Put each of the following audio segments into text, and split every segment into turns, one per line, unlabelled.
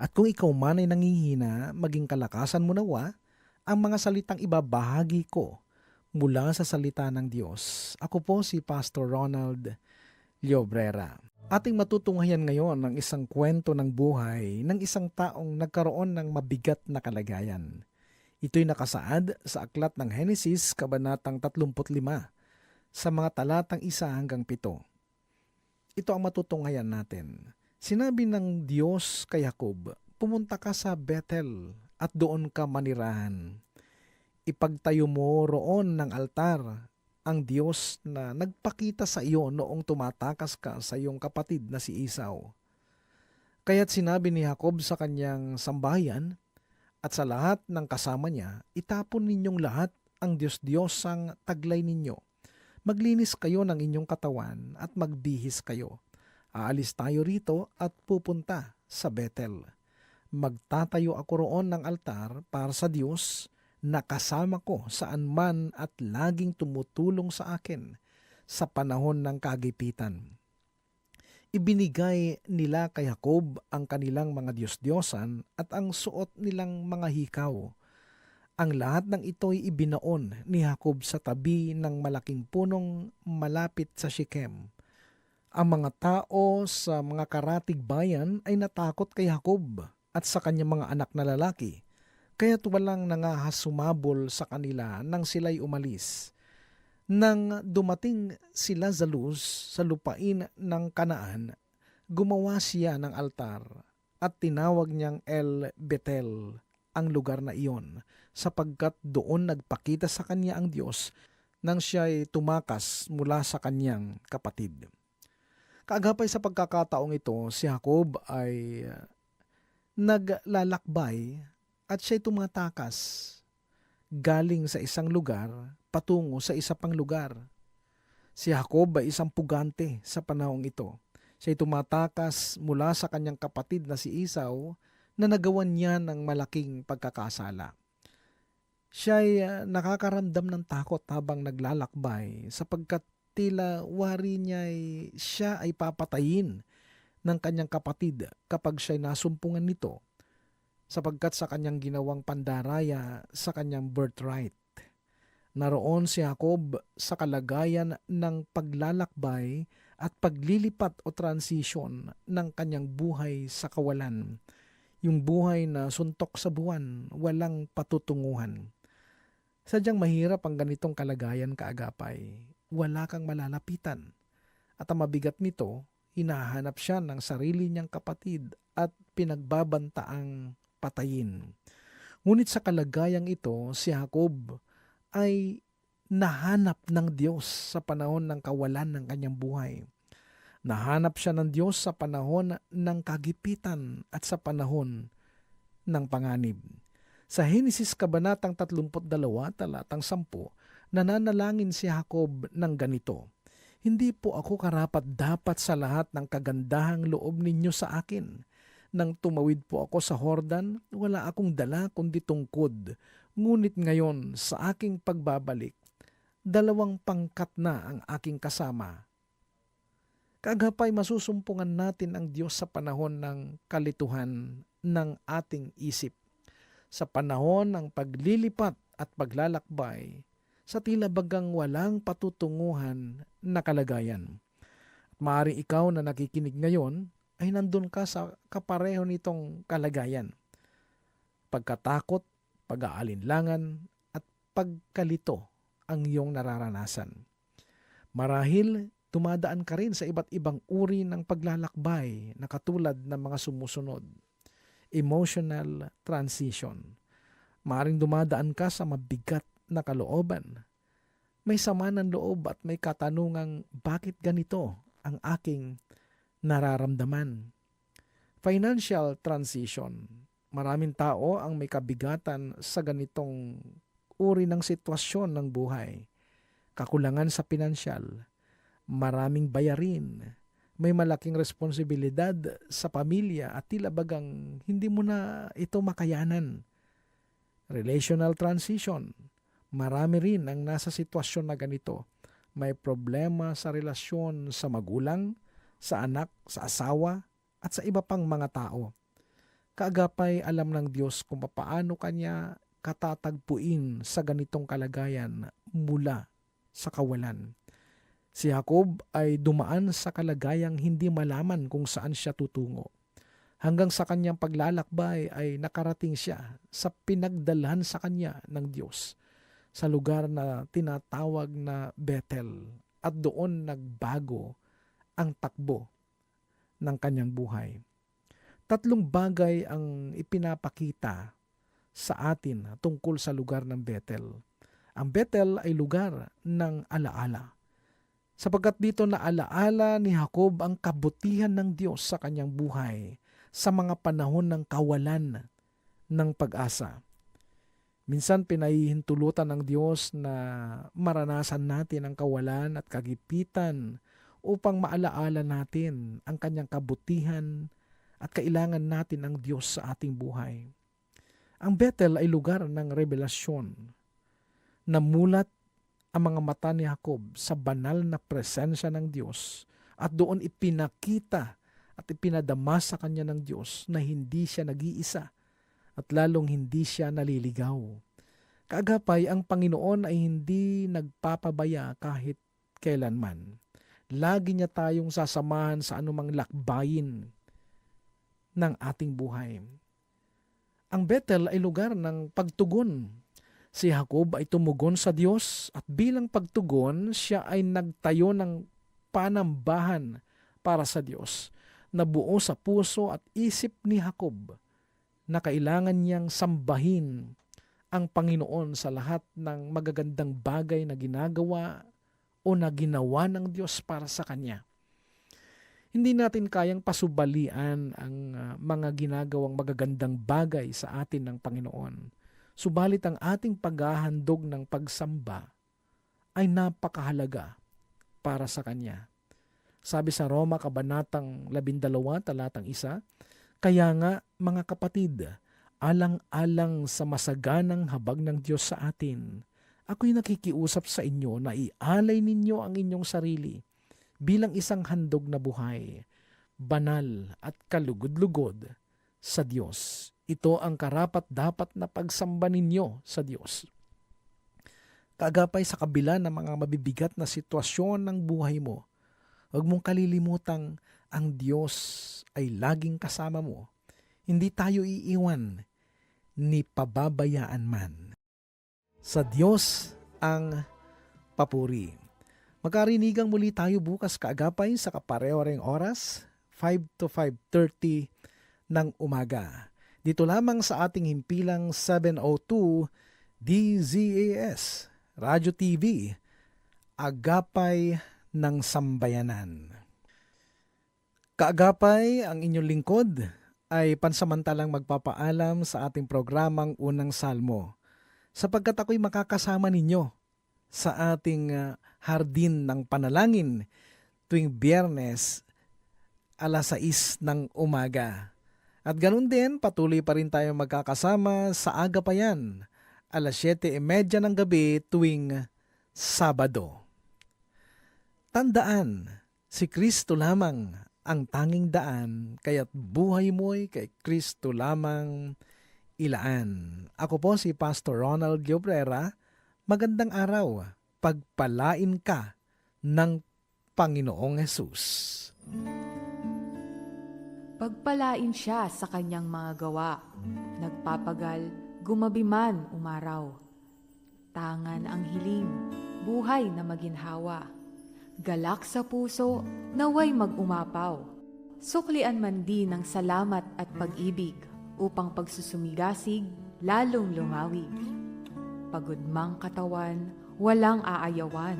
At kung ikaw man ay nangihina, maging kalakasan mo nawa ang mga salitang ibabahagi ko mula sa salita ng Diyos. Ako po si Pastor Ronald Llobrera. Ating matutunghayan ngayon ng isang kwento ng buhay ng isang taong nagkaroon ng mabigat na kalagayan. Ito'y nakasaad sa aklat ng Henesis, Kabanatang 35, sa mga talatang isa hanggang pito. Ito ang matutunghayan natin. Sinabi ng Diyos kay Jacob, pumunta ka sa Bethel at doon ka manirahan. Ipagtayo mo roon ng altar ang Diyos na nagpakita sa iyo noong tumatakas ka sa iyong kapatid na si Esau. Kaya't sinabi ni Jacob sa kanyang sambahayan, at sa lahat ng kasama niya, itapon ninyong lahat ang Diyos-Diyos ang taglay ninyo. Maglinis kayo ng inyong katawan at magbihis kayo. Aalis tayo rito at pupunta sa Bethel. Magtatayo ako roon ng altar para sa Diyos na kasama ko saan man at laging tumutulong sa akin sa panahon ng kagipitan ibinigay nila kay Jacob ang kanilang mga Diyos-Diyosan at ang suot nilang mga hikaw. Ang lahat ng ito'y ibinaon ni Jacob sa tabi ng malaking punong malapit sa Shechem. Ang mga tao sa mga karatig bayan ay natakot kay Jacob at sa kanyang mga anak na lalaki, kaya't walang nangahasumabol sa kanila nang sila'y umalis. Nang dumating sila sa Luz sa lupain ng Kanaan, gumawa siya ng altar at tinawag niyang El Betel ang lugar na iyon sapagkat doon nagpakita sa kanya ang Diyos nang siya'y tumakas mula sa kanyang kapatid. Kaagapay sa pagkakataong ito, si Jacob ay uh, naglalakbay at siya'y tumatakas galing sa isang lugar patungo sa isa pang lugar. Si Jacob ay isang pugante sa panahong ito. Siya'y tumatakas mula sa kanyang kapatid na si Esau na nagawan niya ng malaking pagkakasala. Siya'y uh, nakakaramdam ng takot habang naglalakbay sapagkat tila wari niya ay siya ay papatayin ng kanyang kapatid kapag siya'y nasumpungan nito sapagkat sa kanyang ginawang pandaraya sa kanyang birthright. Naroon si Jacob sa kalagayan ng paglalakbay at paglilipat o transition ng kanyang buhay sa kawalan. Yung buhay na suntok sa buwan, walang patutunguhan. Sadyang mahirap ang ganitong kalagayan kaagapay. Wala kang malalapitan. At ang mabigat nito, hinahanap siya ng sarili niyang kapatid at pinagbabantaang patayin. Ngunit sa kalagayang ito, si Jacob ay nahanap ng Diyos sa panahon ng kawalan ng kanyang buhay. Nahanap siya ng Diyos sa panahon ng kagipitan at sa panahon ng panganib. Sa Henesis Kabanatang 32, talatang 10, nananalangin si Jacob ng ganito, Hindi po ako karapat dapat sa lahat ng kagandahang loob ninyo sa akin. Nang tumawid po ako sa Hordan, wala akong dala kundi tungkod. Ngunit ngayon, sa aking pagbabalik, dalawang pangkat na ang aking kasama. Kagapay masusumpungan natin ang Diyos sa panahon ng kalituhan ng ating isip. Sa panahon ng paglilipat at paglalakbay, sa tila bagang walang patutunguhan na kalagayan. At maaaring ikaw na nakikinig ngayon ay nandun ka sa kapareho nitong kalagayan. Pagkatakot, pag-aalinlangan, at pagkalito ang iyong nararanasan. Marahil, tumadaan ka rin sa iba't ibang uri ng paglalakbay na katulad ng mga sumusunod. Emotional transition. Maring dumadaan ka sa mabigat na kalooban. May sama ng loob at may katanungang bakit ganito ang aking nararamdaman. Financial transition. Maraming tao ang may kabigatan sa ganitong uri ng sitwasyon ng buhay. Kakulangan sa pinansyal, maraming bayarin, may malaking responsibilidad sa pamilya at tila bagang hindi mo na ito makayanan. Relational transition, marami rin ang nasa sitwasyon na ganito. May problema sa relasyon sa magulang, sa anak, sa asawa, at sa iba pang mga tao. Kaagapay alam ng Diyos kung paano kanya katatagpuin sa ganitong kalagayan mula sa kawalan. Si Jacob ay dumaan sa kalagayang hindi malaman kung saan siya tutungo. Hanggang sa kanyang paglalakbay ay nakarating siya sa pinagdalhan sa kanya ng Diyos sa lugar na tinatawag na Bethel at doon nagbago ang takbo ng kanyang buhay. Tatlong bagay ang ipinapakita sa atin tungkol sa lugar ng Bethel. Ang Bethel ay lugar ng alaala. Sapagkat dito na alaala ni Jacob ang kabutihan ng Diyos sa kanyang buhay sa mga panahon ng kawalan ng pag-asa. Minsan pinahihintulutan ng Diyos na maranasan natin ang kawalan at kagipitan upang maalaala natin ang kanyang kabutihan at kailangan natin ang Diyos sa ating buhay. Ang Bethel ay lugar ng revelasyon. Namulat ang mga mata ni Jacob sa banal na presensya ng Diyos at doon ipinakita at ipinadama sa kanya ng Diyos na hindi siya nag-iisa at lalong hindi siya naliligaw. Kaagapay, ang Panginoon ay hindi nagpapabaya kahit kailanman. Lagi niya tayong sasamahan sa anumang lakbayin ng ating buhay. Ang Bethel ay lugar ng pagtugon. Si Jacob ay tumugon sa Diyos at bilang pagtugon, siya ay nagtayo ng panambahan para sa Diyos na buo sa puso at isip ni Jacob na kailangan niyang sambahin ang Panginoon sa lahat ng magagandang bagay na ginagawa o na ginawa ng Diyos para sa Kanya. Hindi natin kayang pasubalian ang uh, mga ginagawang magagandang bagay sa atin ng Panginoon. Subalit ang ating paghahandog ng pagsamba ay napakahalaga para sa Kanya. Sabi sa Roma Kabanatang 12, talatang 1, Kaya nga, mga kapatid, alang-alang sa masaganang habag ng Diyos sa atin, ako'y nakikiusap sa inyo na ialay ninyo ang inyong sarili bilang isang handog na buhay, banal at kalugod-lugod sa Diyos. Ito ang karapat dapat na pagsamba ninyo sa Diyos. Kaagapay sa kabila ng mga mabibigat na sitwasyon ng buhay mo, huwag mong kalilimutang ang Diyos ay laging kasama mo. Hindi tayo iiwan ni pababayaan man. Sa Diyos ang papuri. Magkarinigang muli tayo bukas kaagapay sa kapareho oras, 5 to 5.30 ng umaga. Dito lamang sa ating himpilang 702 DZAS, Radyo TV, Agapay ng Sambayanan. Kaagapay ang inyong lingkod ay pansamantalang magpapaalam sa ating programang Unang Salmo sapagkat ako'y makakasama ninyo sa ating uh, hardin ng panalangin tuwing biyernes alas 6 ng umaga. At ganun din, patuloy pa rin tayo magkakasama sa aga pa yan, alas 7.30 ng gabi tuwing Sabado. Tandaan, si Kristo lamang ang tanging daan, kaya't buhay mo'y kay Kristo lamang ilaan. Ako po si Pastor Ronald Giobrera. Magandang araw pagpalain ka ng Panginoong Hesus.
Pagpalain siya sa kanyang mga gawa. Nagpapagal, gumabi man umaraw. Tangan ang hiling, buhay na maginhawa. Galak sa puso, naway mag-umapaw. Suklian man din ng salamat at pag-ibig upang pagsusumigasig lalong lumawig. Pagod mang katawan, walang aayawan.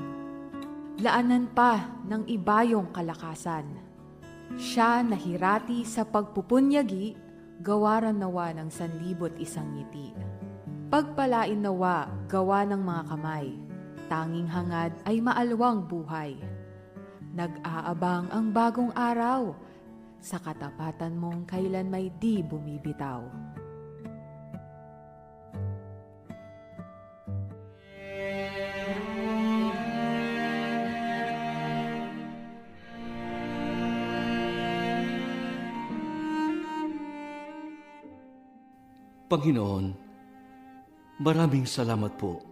Laanan pa ng ibayong kalakasan. Siya nahirati sa pagpupunyagi, gawaran nawa ng sanlibot isang ngiti. Pagpalain nawa, gawa ng mga kamay, tanging hangad ay maalwang buhay. Nag-aabang ang bagong araw, sa katapatan mong kailan may di bumibitaw.
Panginoon, maraming salamat po